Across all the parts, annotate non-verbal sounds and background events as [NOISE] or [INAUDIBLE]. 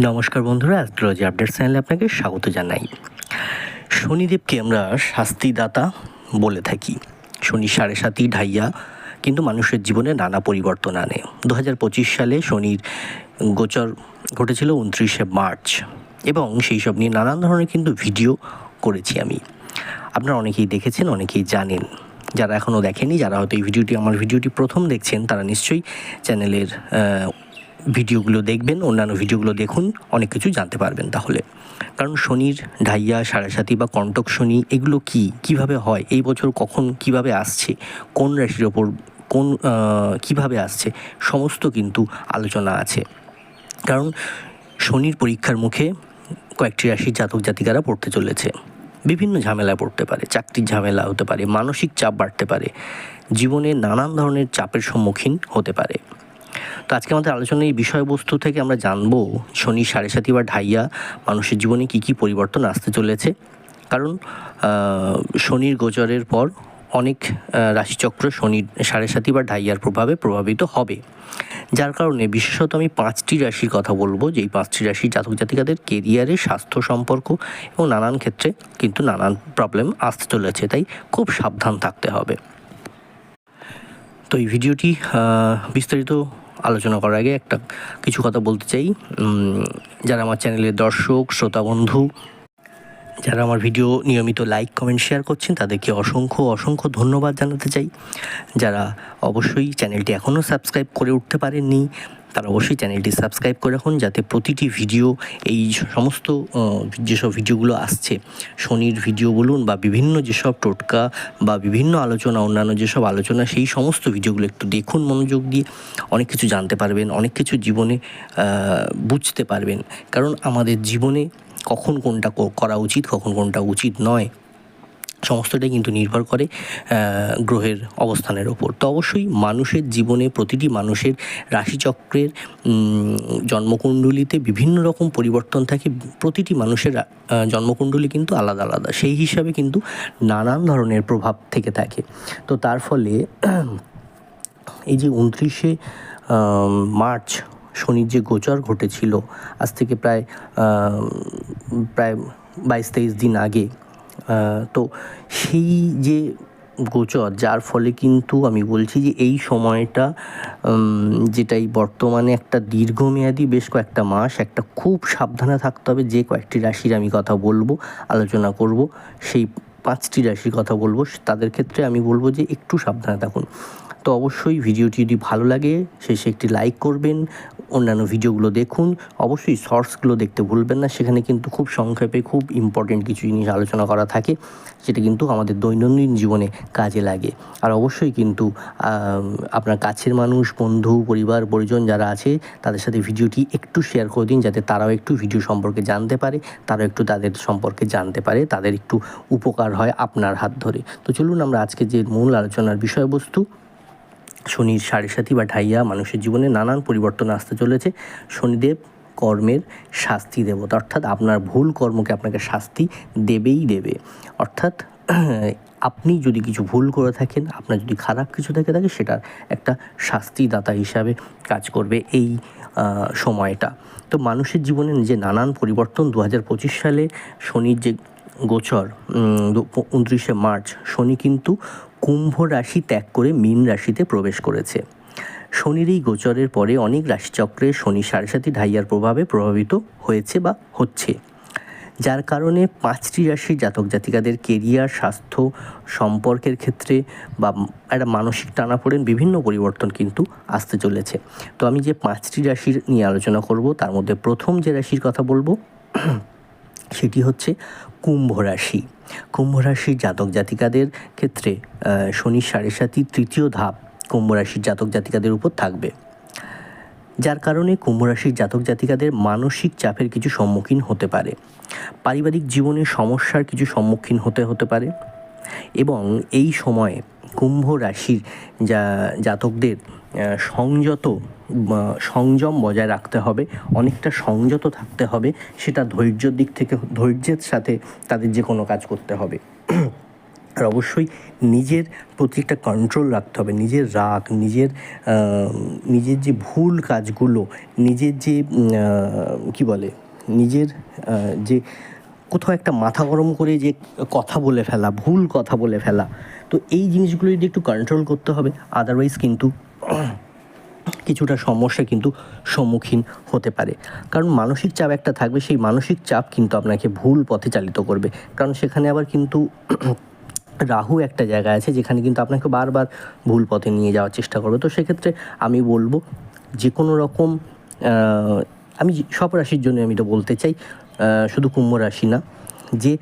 নমস্কার বন্ধুরা, astrology update চ্যানেলে আপনাকে স্বাগত জানাই। শনিদেবকে আমরা শাস্তিদাতা বলে থাকি। শনি সাড়ে সাতই ঢাইয়া, কিন্তু মানুষের জীবনে নানা পরিবর্তন আনে। দু হাজার পঁচিশ সালে শনির গোচর ঘটেছিল উনত্রিশে মার্চ, এবং সেই সব নিয়ে নানান ধরনের কিন্তু ভিডিও করেছি আমি। আপনারা অনেকেই দেখেছেন, অনেকেই জানেন। যারা এখনও দেখেনি, যারা হয়তো এই ভিডিওটি, আমার ভিডিওটি প্রথম দেখছেন, তারা নিশ্চয়ই চ্যানেলের ভিডিওগুলো দেখবেন, অন্যান্য ভিডিওগুলো দেখুন, অনেক কিছু জানতে পারবেন তাহলে। কারণ শনির ঢাইয়া সাড়াসাতি বা কণ্টক শনি, এগুলো কি? কীভাবে হয়? এই বছর কখন কীভাবে আসছে? কোন রাশির ওপর, কোন কীভাবে আসছে? সমস্ত কিন্তু আলোচনা আছে। কারণ শনির পরীক্ষার মুখে কয়েকটি রাশির জাতক জাতিকারা পড়তে চলেছে। বিভিন্ন ঝামেলায় পড়তে পারে, চাকরির ঝামেলা হতে পারে, মানসিক চাপ বাড়তে পারে, জীবনে নানান ধরনের চাপের সম্মুখীন হতে পারে। তো আজকে আমাদের আলোচনার এই বিষয়বস্তু থেকে আমরা জানব, শনি সাড়ে সাতি বা ঢাইয়া মানুষের জীবনে কী কী পরিবর্তন আসতে চলেছে? কারণ শনির গোচরের পর অনেক রাশিচক্র শনির সাড়ে সাতি বা ঢাইয়ার প্রভাবে প্রভাবিত হবে। যার কারণে বিশেষত আমি পাঁচটি রাশির কথা বলব, যেই পাঁচটি রাশির জাতক জাতিকাদের কেরিয়ারে স্বাস্থ্য সম্পর্ক এবং নানান ক্ষেত্রে কিন্তু নানান প্রবলেম আসতে চলেছে, তাই খুব সাবধান থাকতে হবে। তো এই ভিডিওটি বিস্তারিত আলোচনা করার আগে একটা কিছু কথা বলতে চাই। যারা আমার চ্যানেলের দর্শক, শ্রোতা, বন্ধু, যারা আমার ভিডিও নিয়মিত লাইক কমেন্ট শেয়ার করছেন, তাদেরকে অসংখ্য অসংখ্য ধন্যবাদ জানাতে চাই। যারা অবশ্যই চ্যানেলটি এখনও সাবস্ক্রাইব করে উঠতে পারেননি তারা অবশ্যই চ্যানেলটি সাবস্ক্রাইব করে রাখুন যাতে প্রতিটি ভিডিও এই সমস্ত যেসব ভিডিওগুলো আসছে, শনির ভিডিও বলুন বা বিভিন্ন যেসব টোটকা বা বিভিন্ন আলোচনা, অন্যান্য যেসব আলোচনা, সেই সমস্ত ভিডিওগুলো একটু দেখুন মনোযোগ দিয়ে। অনেক কিছু জানতে পারবেন, অনেক কিছু জীবনে বুঝতে পারবেন। কারণ আমাদের জীবনে কখন কোনটা করা উচিত, কখন কোনটা উচিত নয়। সমস্তটাই কিন্তু নির্ভর করে গ্রহের অবস্থানের ওপর। তো অবশ্যই মানুষের জীবনে প্রতিটি মানুষের রাশিচক্রের জন্মকুণ্ডলিতে বিভিন্ন রকম পরিবর্তন থাকে। প্রতিটি মানুষের জন্মকুণ্ডলী কিন্তু আলাদা আলাদা। সেই হিসাবে কিন্তু নানান ধরনের প্রভাব থেকে থাকে। তো তার ফলে এই যে উনত্রিশে মার্চ শনির যে গোচর ঘটেছিল, আজ থেকে প্রায় প্রায় বাইশ তেইশ দিন আগে তো সেই যে গোচর, যার ফলে কিন্তু আমি বলছি যে এই সময়টা যেটাই বর্তমানে একটা দীর্ঘমেয়াদী বেশ কয়েকটা মাস, একটা খুব সাবধানে থাকতে হবে, যে কয়েকটি রাশির আমি কথা বলব, আলোচনা করব, সেই পাঁচটি রাশির কথা বলব, তাদের ক্ষেত্রে আমি বলব যে একটু সাবধানে থাকুন। তো অবশ্যই ভিডিওটি যদি ভালো লাগে, শেষে একটি লাইক করবেন অন্যান্য ভিডিওগুলো দেখুন। অবশ্যই শর্টসগুলো দেখতে ভুলবেন না। সেখানে কিন্তু খুব সংক্ষেপে খুব ইম্পর্টেন্ট কিছু জিনিস আলোচনা করা থাকে, সেটা কিন্তু আমাদের দৈনন্দিন জীবনে কাজে লাগে। আর অবশ্যই কিন্তু আপনার কাছের মানুষ, বন্ধু, পরিবার, পরিজন যারা আছে, তাদের সাথে ভিডিওটি একটু শেয়ার করে দিন, যাতে তারাও একটু ভিডিও সম্পর্কে জানতে পারে, তারাও একটু তাদের সম্পর্কে জানতে পারে, তাদের একটু উপকার হয় আপনার হাত ধরে। তো চলুন আমরা আজকে যে মূল আলোচনার বিষয়বস্তু শনির সাড়ে সাথী বা ঢাইয়া মানুষের জীবনে নানান পরিবর্তন আসতে চলেছে। শনিদেব কর্মের শাস্তি দেবতা অর্থাৎ আপনার ভুল কর্মকে আপনাকে শাস্তি দেবেই দেবে। অর্থাৎ [CLEARS THROAT] আপনি যদি কিছু ভুল করে থাকেন, আপনার যদি খারাপ কিছু থেকে থাকে, সেটার একটা শাস্তিদাতা হিসাবে কাজ করবে এই সময়টা। তো মানুষের জীবনে যে নানান পরিবর্তন দু হাজার পঁচিশ সালে শনির যে গোচর উনত্রিশে মার্চ, শনি কিন্তু কুম্ভ রাশি ত্যাগ করে মীন রাশিতে প্রবেশ করেছে। শনির এই গোচরের পরে অনেক রাশিচক্রে শনি সাড়ে সাতি ঢাইয়ার প্রভাবে প্রভাবিত হয়েছে বা হচ্ছে। যার কারণে পাঁচটি রাশির জাতক জাতিকাদের কেরিয়ার, স্বাস্থ্য, সম্পর্কের ক্ষেত্রে বা একটা মানসিক টানাপোড়েন বিভিন্ন পরিবর্তন কিন্তু আসতে চলেছে। তো আমি যে পাঁচটি রাশির নিয়ে আলোচনা করব, তার মধ্যে প্রথম যে রাশির কথা বলব, সেটি হচ্ছে কুম্ভ রাশি। কুম্ভ রাশির জাতক জাতিকাদের ক্ষেত্রে শনি সাড়ে সাতি তৃতীয় ধাপ কুম্ভ রাশির জাতক জাতিকাদের উপর থাকবে। যার কারণে কুম্ভ রাশির জাতক জাতিকাদের মানসিক চাপের কিছু সম্মুখীন হতে পারে। পারিবারিক জীবনে সমস্যার কিছু সম্মুখীন হতে হতে পারে এবং এই সময়ে কুম্ভ রাশির যা জাতকদের সংযত সংযম বজায় রাখতে হবে, অনেকটা সংযত থাকতে হবে, সেটা ধৈর্যর দিক থেকে, ধৈর্যের সাথে তাদের যে কোনো কাজ করতে হবে। [CLEARS THROAT] আর অবশ্যই নিজের প্রতি একটা কন্ট্রোল রাখতে হবে, নিজের রাগ, নিজের নিজের যে ভুল কাজগুলো, নিজের যে কী বলে, নিজের যে কোথাও একটা মাথা গরম করে যে কথা বলে ফেলা, ভুল কথা বলে ফেলা, তো এই জিনিসগুলো যদি একটু কন্ট্রোল করতে হবে আদারওয়াইজ কিন্তু [CLEARS THROAT] কিছুটা সমস্যা কিন্তু সম্মুখীন হতে পারে। কারণ মানসিক চাপ একটা থাকবে, সেই মানসিক চাপ কিন্তু আপনাকে ভুল পথে চালিত করবে। কারণ সেখানে আবার কিন্তু [CLEARS THROAT] রাহু একটা জায়গা আছে, যেখানে কিন্তু আপনাকে বারবার ভুল পথে নিয়ে যাওয়ার চেষ্টা করবে। তো সেক্ষেত্রে আমি বলব যে কোনো রকম আমি সব রাশির জন্য আমি তো বলতে চাই শুধু কুম্ভ রাশি না, যে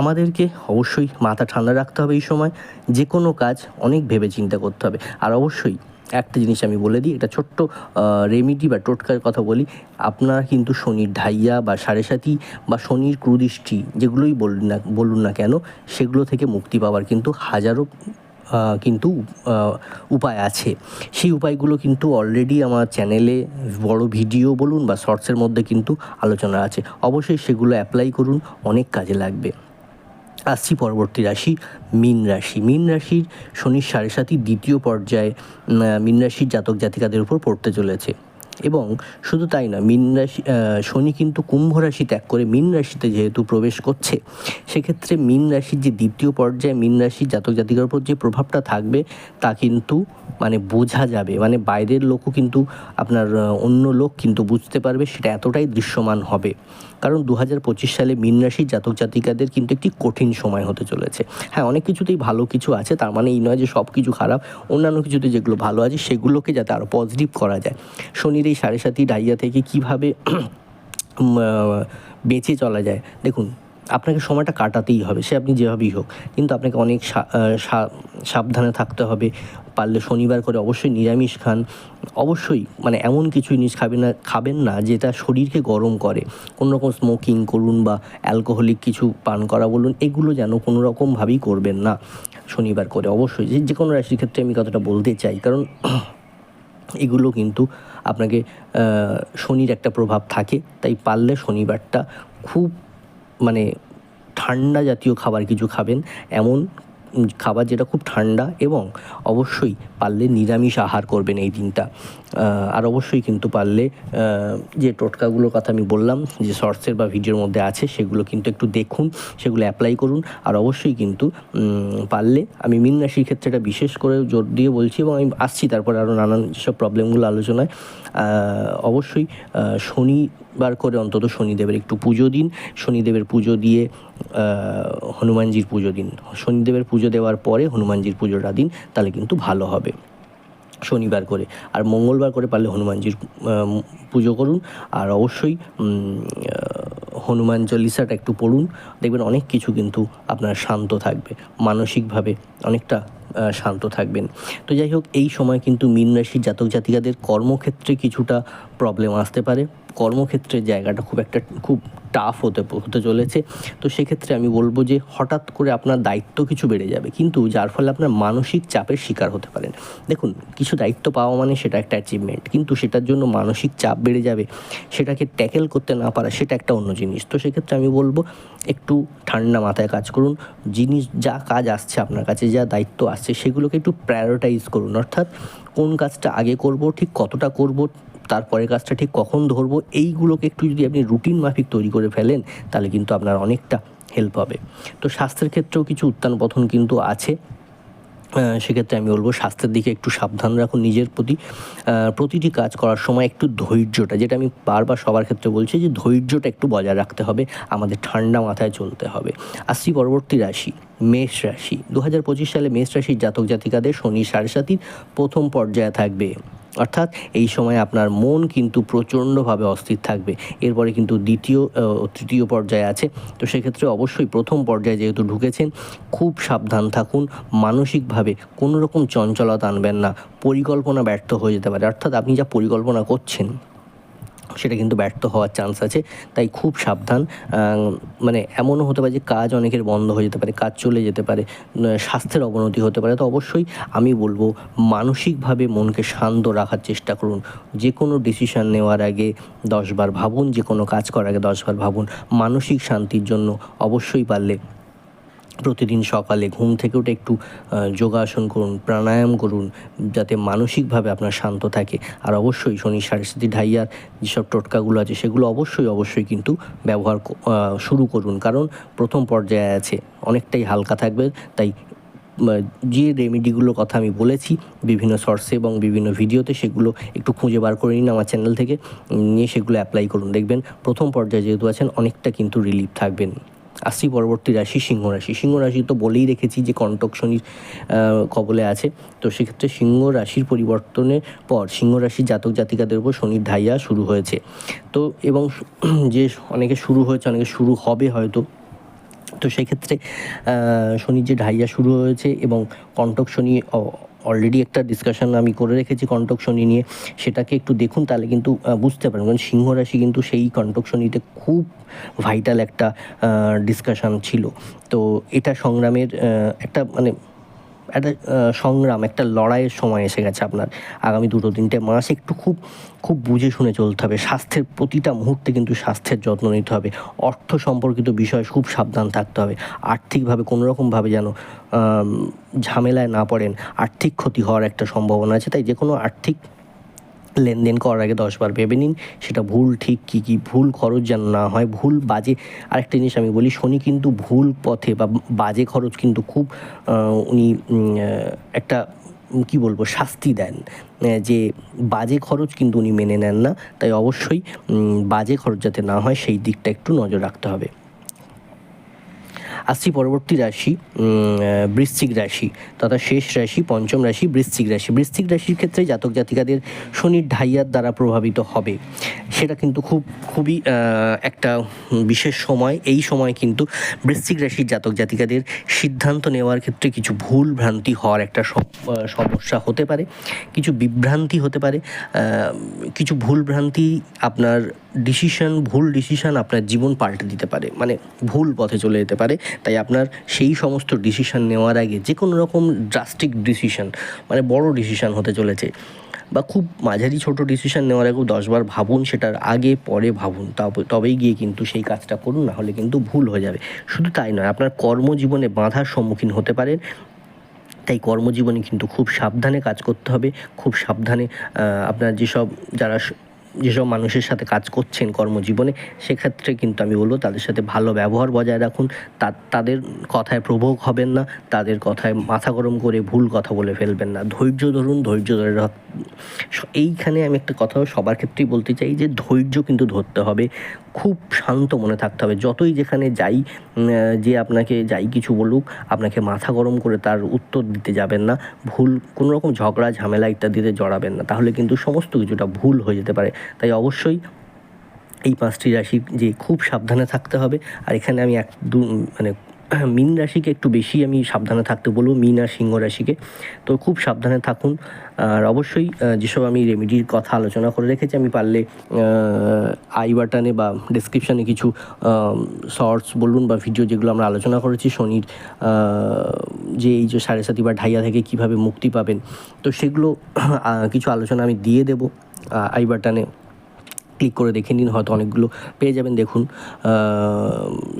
আমাদেরকে অবশ্যই মাথা ঠান্ডা রাখতে হবে এই সময়। যে কোনো কাজ অনেক ভেবে চিন্তা করতে হবে। আর অবশ্যই একটা জিনিস আমি বলে দিই, এটা ছোট্ট রেমিডি বা টোটকার কথা বলি। আপনারা কিন্তু শনির ঢাইয়া বা সাড়ে সাতি বা শনির ক্রুদৃষ্টি যেগুলোই বলুন না বলুন না কেন, সেগুলো থেকে মুক্তি পাওয়ার কিন্তু হাজারো কিন্তু উপায় আছে। সেই উপায়গুলো কিন্তু অলরেডি আমার চ্যানেলে বড় ভিডিও বলুন বা শর্টসের মধ্যে কিন্তু আলোচনা আছে। অবশ্যই সেগুলো অ্যাপ্লাই করুন, অনেক কাজে লাগবে। আসছি পরবর্তী রাশি, মীন রাশি। মীন রাশির শনির সাড়ে সাতই দ্বিতীয় পর্যায়ে মীন রাশির জাতক জাতিকাদের উপর পড়তে চলেছে। এবং শুধু তাই না, মীন রাশি শনি কিন্তু কুম্ভ রাশি ত্যাগ করে মীন রাশিতে যেহেতু প্রবেশ করছে, সেক্ষেত্রে মিন রাশির যে দ্বিতীয় পর্যায়ে মীন রাশির জাতক জাতিকার উপর যে প্রভাবটা থাকবে, তা কিন্তু মানে বোঝা যাবে। মানে বাইরের লোকও কিন্তু আপনার অন্য লোক কিন্তু বুঝতে পারবে সেটা এতটাই দৃশ্যমান হবে। কারণ দু হাজার পঁচিশ সালে মীন রাশির জাতক জাতিকাদের কিন্তু একটি কঠিন সময় হতে চলেছে। হ্যাঁ অনেক কিছুতেই ভালো কিছু আছে, তার মানে এই নয় যে সব কিছু খারাপ, অন্যান্য কিছুতে যেগুলো ভালো আছে সেগুলোকে যাতে আরও পজিটিভ করা যায়। শনির এই সাড়ে সাতই ডাইয়া থেকে কীভাবে বেঁচে চলা যায়, দেখুন আপনাকে সময়টা কাটাতেই হবে, সে আপনি যেভাবেই হোক। কিন্তু আপনাকে অনেক সাবধানে থাকতে হবে। পারলে শনিবার করে অবশ্যই নিরামিষ খান। অবশ্যই মানে এমন কিছু জিনিস খাবেন না খাবেন না যেটা শরীরকে গরম করে। কোনো রকম স্মোকিং করুন বা অ্যালকোহলিক কিছু পান করা বলুন, এগুলো যেন কোনো রকমভাবেই করবেন না শনিবার করে। অবশ্যই, যে কোনো রাশির ক্ষেত্রে আমি কথাটা বলতে চাই, কারণ [CLEARS THROAT] এগুলো কিন্তু আপনাকে শনির একটা প্রভাব থাকে। তাই পারলে শনিবারটা খুব মানে ঠান্ডা জাতীয় খাবার কিছু খাবেন। এমন খাবার যেটা খুব ঠান্ডা এবং অবশ্যই পারলে নিরামিষ আহার করবেন এই দিনটা। আর অবশ্যই কিন্তু পারলে যে টোটকাগুলোর কথা আমি বললাম, যে শর্টসের বা ভিডিওর মধ্যে আছে, সেগুলো কিন্তু একটু দেখুন, সেগুলো অ্যাপ্লাই করুন। আর অবশ্যই কিন্তু পারলে, আমি মিন রাশির ক্ষেত্রে এটা বিশেষ করে জোর দিয়ে বলছি এবং আমি আসছি, তারপর আরও নানান যেসব প্রবলেমগুলো আলোচনায় অবশ্যই শনিবার করে অন্তত শনিদেবের একটু পুজো দিন। শনিদেবের পুজো দিয়ে হনুমানজির পুজো দিন। শনিদেবের পুজো দেওয়ার পরে হনুমানজির পুজোটা দিন, তাহলে কিন্তু ভালো হবে। শনিবার করে। আর মঙ্গলবার করে পারলে হনুমানজির পুজো করুন। আর অবশ্যই হনুমান চল্লিশাটা একটু পড়ুন। দেখবেন অনেক কিছু কিন্তু আপনার শান্ত থাকবে। মানসিকভাবে অনেকটা শান্ত থাকবেন। তো যাই হোক, এই সময় কিন্তু মীন রাশির জাতক জাতিকাদের কর্মক্ষেত্রে কিছুটা প্রবলেম আসতে পারে। কর্মক্ষেত্রের জায়গাটা খুব একটা, খুব টাফ হতে হতে চলেছে। তো সেক্ষেত্রে আমি বলব যে, হঠাৎ করে আপনার দায়িত্ব কিছু বেড়ে যাবে। কিন্তু যার ফলে আপনার মানসিক চাপের শিকার হতে পারেন। দেখুন, কিছু দায়িত্ব পাওয়া মানে সেটা একটা অ্যাচিভমেন্ট কিন্তু সেটার জন্য মানসিক চাপ বেড়ে যাবে। সেটাকে ট্যাকেল করতে না পারা সেটা একটা অন্য জিনিস। তো সেক্ষেত্রে আমি বলব, একটু ঠান্ডা মাথায় কাজ করুন। জিনিস, যা কাজ আসছে আপনার কাছে, যা দায়িত্ব আসছে, সেগুলোকে একটু প্রায়োরিটাইজ করুন। অর্থাৎ কোন কাজটা আগে করব, ঠিক কতটা করব তারপরের কাজটা ঠিক কখন ধরবো? এইগুলোকে একটু যদি আপনি রুটিন মাফিক তৈরি করে ফেলেন, তাহলে কিন্তু আপনার অনেকটা হেল্প হবে। তো স্বাস্থ্যের ক্ষেত্রেও কিছু উত্থান পথন কিন্তু আছে। সেক্ষেত্রে আমি বলব স্বাস্থ্যের দিকে একটু সাবধান রাখুন নিজের প্রতি। প্রতিটি কাজ করার সময় একটু ধৈর্যটা, যেটা আমি বারবার সবার ক্ষেত্রে বলছি যে ধৈর্যটা একটু বজায় রাখতে হবে, আমাদের ঠান্ডা মাথায় চলতে হবে। আসছি পরবর্তী রাশি, মেষ রাশি। দু হাজার পঁচিশ সালে মেষ রাশির জাতক জাতিকাদের শনি সাড়ে সাতির প্রথম পর্যায়ে থাকবে। অর্থাৎ এই সময় আপনার মন কিন্তু প্রচণ্ডভাবে অস্থির থাকবে। এরপরে কিন্তু দ্বিতীয় তৃতীয় পর্যায়ে আছে। তো সেক্ষেত্রে অবশ্যই প্রথম পর্যায়ে যেহেতু ঢুকেছেন, খুব সাবধান থাকুন। মানসিকভাবে কোনো রকম চঞ্চলতা আনবেন না। পরিকল্পনা ব্যর্থ হয়ে যেতে পারে। অর্থাৎ আপনি যা পরিকল্পনা করছেন সেটা কিন্তু ব্যর্থ হওয়ার চান্স আছে, তাই খুব সাবধান। মানে এমনও হতে পারে যে কাজ অনেকের বন্ধ হয়ে যেতে পারে, কাজ চলে যেতে পারে স্বাস্থ্যের অবনতি হতে পারে। তো অবশ্যই আমি বলব, মানসিকভাবে মনকে শান্ত রাখার চেষ্টা করুন। যে কোনো ডিসিশান নেওয়ার আগে দশবার ভাবুন যে কোনো কাজ করার আগে দশবার ভাবুন। মানসিক শান্তির জন্য অবশ্যই পারলে প্রতিদিন সকালে ঘুম থেকে উঠে একটু যোগাসন করুন, প্রাণায়াম করুন, যাতে মানসিকভাবে আপনার শান্ত থাকে। আর অবশ্যই শনি সাথী ঢাইয়ার যেসব টোটকাগুলো আছে, সেগুলো অবশ্যই অবশ্যই কিন্তু ব্যবহার শুরু করুন। কারণ প্রথম পর্যায়ে আছে, অনেকটাই হালকা থাকবে, তাই যে রেমেডিগুলোর কথা আমি বলেছি, বিভিন্ন সোর্সে এবং বিভিন্ন ভিডিওতে সেগুলো একটু খুঁজে বার করে নিন আমার চ্যানেল থেকে। নিয়ে সেগুলো অ্যাপ্লাই করুন। দেখবেন প্রথম পর্যায়ে যেহেতু আছেন, অনেকটা কিন্তু রিলিফ থাকবেন। আসছি পরবর্তী রাশি, সিংহ রাশি। সিংহ রাশি তো বলেই রেখেছি যে কণ্টক শনির কবলে আছে। তো সেক্ষেত্রে সিংহ রাশির পরিবর্তনের পর সিংহ রাশির জাতক জাতিকাদের উপর শনির ঢাইয়া শুরু হয়েছে। তো এবং [CLEARS THROAT] যে অনেকে শুরু হয়েছে, অনেকে শুরু হবে হয়তো। তো সেক্ষেত্রে শনির যে ঢাইয়া শুরু হয়েছে এবং কণ্টক শনি অলরেডি একটা ডিসকাশন আমি করে রেখেছি কণ্টক শনি নিয়ে। সেটাকে একটু দেখুন, তাহলে কিন্তু বুঝতে পারবেন। কারণ সিংহ রাশি কিন্তু সেই কণ্টক শনিতে খুব ভাইটাল একটা ডিসকাশন ছিল। তো এটা সংগ্রামের একটা মানে একটা সংগ্রাম, একটা লড়াইয়ের সময় এসে গেছে আপনার। আগামী দুটো তিনটে মাস একটু খুব খুব বুঝে শুনে চলতে হবে। স্বাস্থ্যের প্রতিটা মুহূর্তে কিন্তু স্বাস্থ্যের যত্ন নিতে হবে। অর্থ সম্পর্কিত বিষয়ে খুব সাবধান থাকতে হবে। আর্থিকভাবে কোনোরকমভাবে যেন ঝামেলায় না পড়েন। আর্থিক ক্ষতি হওয়ার একটা সম্ভাবনা আছে। তাই যে কোনো আর্থিক লেনদেন করার আগে দশবার ভেবে নিন, সেটা ভুল ঠিক কী কী ভুল খরচ যেন না হয়, ভুল বাজে। আরেকটা জিনিস আমি বলি, শনি কিন্তু ভুল পথে বা বাজে খরচ কিন্তু খুব উনি একটা কি বলব, শাস্তি দেন। যে বাজে খরচ কিন্তু উনি মেনে নেন না, তাই অবশ্যই বাজে খরচ যাতে না হয়, সেই দিকটা একটু নজর রাখতে হবে। আসছি পরবর্তী রাশি বৃশ্চিক রাশি, তথা শেষ রাশি, পঞ্চম রাশি, বৃশ্চিক রাশি। বৃশ্চিক রাশির ক্ষেত্রে জাতক জাতিকাদের শনির ঢাইয়ার দ্বারা প্রভাবিত হবে। সেটা কিন্তু খুব, খুবই একটা বিশেষ সময়। এই সময় কিন্তু বৃশ্চিক রাশির জাতক জাতিকাদের সিদ্ধান্ত নেওয়ার ক্ষেত্রে কিছু ভুল ভ্রান্তি হওয়ার একটা সমস্যা হতে পারে। কিছু বিভ্রান্তি হতে পারে। কিছু ভুল ভ্রান্তি আপনার ডিসিশন ভুল ডিসিশন আপনার জীবন পাল্টে দিতে পারে। মানে ভুল পথে চলে যেতে পারে। তাই আপনার সেই সমস্ত ডিসিশন নেওয়ার আগে যে কোনো রকম ড্রাস্টিক ডিসিশন মানে বড় ডিসিশন হতে চলেছে বা খুব মাঝারি ছোট ডিসিশন নেওয়ার আগেও দশবার ভাবুন সেটার আগে পরে ভাবুন তবে তবেই গিয়ে কিন্তু সেই কাজটা করুন, না হলে কিন্তু ভুল হয়ে যাবে। শুধু তাই নয়, আপনার কর্মজীবনে বাধার সম্মুখীন হতে পারেন। তাই কর্মজীবনে কিন্তু খুব সাবধানে কাজ করতে হবে, খুব সাবধানে আপনার যেসব যারা যেসব মানুষের সাথে কাজ করছেন কর্মজীবনে, সেক্ষেত্রে কিন্তু আমি বলব তাদের সাথে ভালো ব্যবহার বজায় রাখুন। তাদের কথায় প্রভোগ হবেন না, তাদের কথায় মাথা গরম করে ভুল কথা বলে ফেলবেন না। ধৈর্য ধরুন, ধৈর্য ধরে এইখানে আমি একটা কথা সবার ক্ষেত্রেই বলতে চাই যে ধৈর্য কিন্তু ধরতে হবে। খুব শান্ত মনে থাকতে হবে। যতই যেখানে যাই যে আপনাকে যাই কিছু বলুক, আপনাকে মাথা গরম করে তার উত্তর দিতে যাবেন না। ভুল কোনো রকম ঝগড়া, ঝামেলা ইত্যাদিতে জড়াবেন না। তাহলে কিন্তু সমস্ত কিছুটা ভুল হয়ে যেতে পারে। তাই অবশ্যই এই পাঁচটি রাশি যে খুব সাবধানে থাকতে হবে। আর এখানে আমি এক, দু মানে [CLEARS THROAT] মীন রাশিকে একটু বেশি আমি সাবধানে থাকতে বলব, মীন আর সিংহ রাশিকে। তো খুব সাবধানে থাকুন। আর অবশ্যই যেসব আমি রেমেডির কথা আলোচনা করে রেখেছি, আমি পারলে আই বাটনে বা ডিসক্রিপশানে কিছু শর্টস বলুন বা ভিডিও যেগুলো আমরা আলোচনা করেছি, শনির যে এই যে সাড়ে সাতি বা ঢাইয়া থেকে কীভাবে মুক্তি পাবেন, তো সেগুলো কিছু আলোচনা আমি দিয়ে দেবো। আই বাটনে ক্লিক করে দেখে নিন, হয়তো অনেকগুলো পেয়ে যাবেন। দেখুন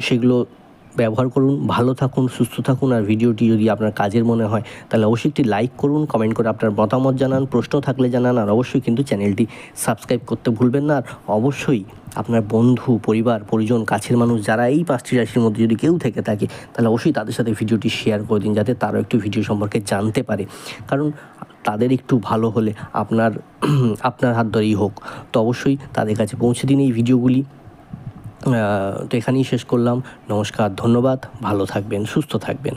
সেগুলো ব্যবহার করুন, ভালো থাকুন, সুস্থ থাকুন, আর ভিডিওটি যদি আপনার কাজের মনে হয়, তাহলে অবশ্যই একটি লাইক করুন কমেন্ট করে আপনার মতামত জানান, প্রশ্ন থাকলে জানান, আর অবশ্যই কিন্তু চ্যানেলটি সাবস্ক্রাইব করতে ভুলবেন না। আর অবশ্যই আপনার বন্ধু, পরিবার, পরিজন, কাছের মানুষ, যারা এই পাঁচটি রাশির মধ্যে যদি কেউ থেকে থাকে, তাহলে অবশ্যই তাদের সাথে ভিডিওটি শেয়ার করে দিন, যাতে তারাও একটু ভিডিও সম্পর্কে জানতে পারে। কারণ তাদের একটু ভালো হলে আপনার [CLEARS THROAT] আপনার হাত ধরেই হোক। তো অবশ্যই তাদের কাছে পৌঁছে দিন এই ভিডিওগুলি। তো এখানেই শেষ করলাম। নমস্কার, ধন্যবাদ। ভালো থাকবেন, সুস্থ থাকবেন।